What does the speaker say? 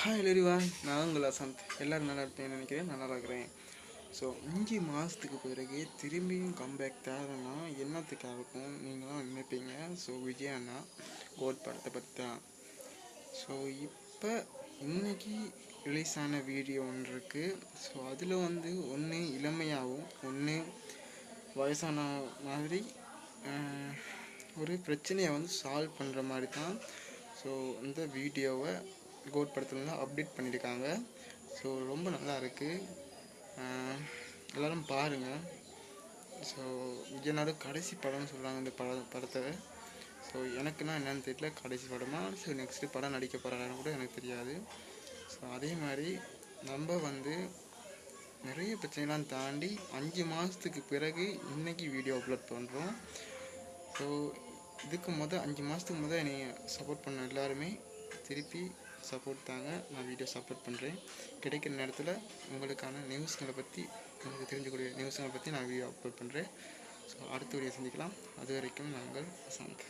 Hi எல்லரிவான் நான் உங்கள் அசந்த். எல்லோரும் நல்லா இருப்பேன் நினைக்கிறேன். நல்லா இருக்கிறேன். ஸோ அஞ்சு மாதத்துக்கு பிறகு திரும்பியும் கம்பேக் தேவைன்னா என்னத்துக்காக இருக்கும்? நீங்களும் நினைப்பீங்க. ஸோ விஜய் அண்ணா கோட் படத்தை பற்றி தான். ஸோ இப்போ இன்னைக்கு ரிலீஸ் ஆன வீடியோ ஒன்று இருக்குது ஸோ அதில் வந்து ஒன்று இளமையாகவும் ஒன்று வயசான மாதிரி ஒரு பிரச்சனையை வந்து சால்வ் பண்ணுற மாதிரி தான். ஸோ இந்த வீடியோவை கோட் படத்துலலாம் அப்டேட் பண்ணியிருக்காங்க. ஸோ ரொம்ப நல்லா இருக்குது எல்லோரும் பாருங்கள் ஸோ விஜயனோட கடைசி படம்னு சொல்கிறாங்க இந்த பட படத்தை. ஸோ எனக்குன்னா என்னன்னு தெரியல. கடைசி படமா? ஸோ நெக்ஸ்ட்டு படம் நடிக்க போகிறான்னு கூட எனக்கு தெரியாது. ஸோ அதே மாதிரி நம்ம வந்து நிறைய பிரச்சனைலாம் தாண்டி அஞ்சு மாதத்துக்கு பிறகு இன்றைக்கி வீடியோ அப்லோட் பண்ணுறோம் ஸோ இதுக்கு முத அஞ்சு மாதத்துக்கு முத என்னை சப்போர்ட் பண்ண எல்லாருமே திருப்பி சப்போர்ட் தாங்க நான் வீடியோ சப்போர்ட் பண்ணுறேன் கிடைக்கிற நேரத்தில் உங்களுக்கான நியூஸ்களை பற்றி உங்களுக்கு தெரிஞ்சக்கூடிய நியூஸ்களை பற்றி நான் வீடியோ அப்லோட் பண்ணுறேன் ஸோ அடுத்த வீடியோ சந்திக்கலாம். அது வரைக்கும் நாங்கள் வசந்த்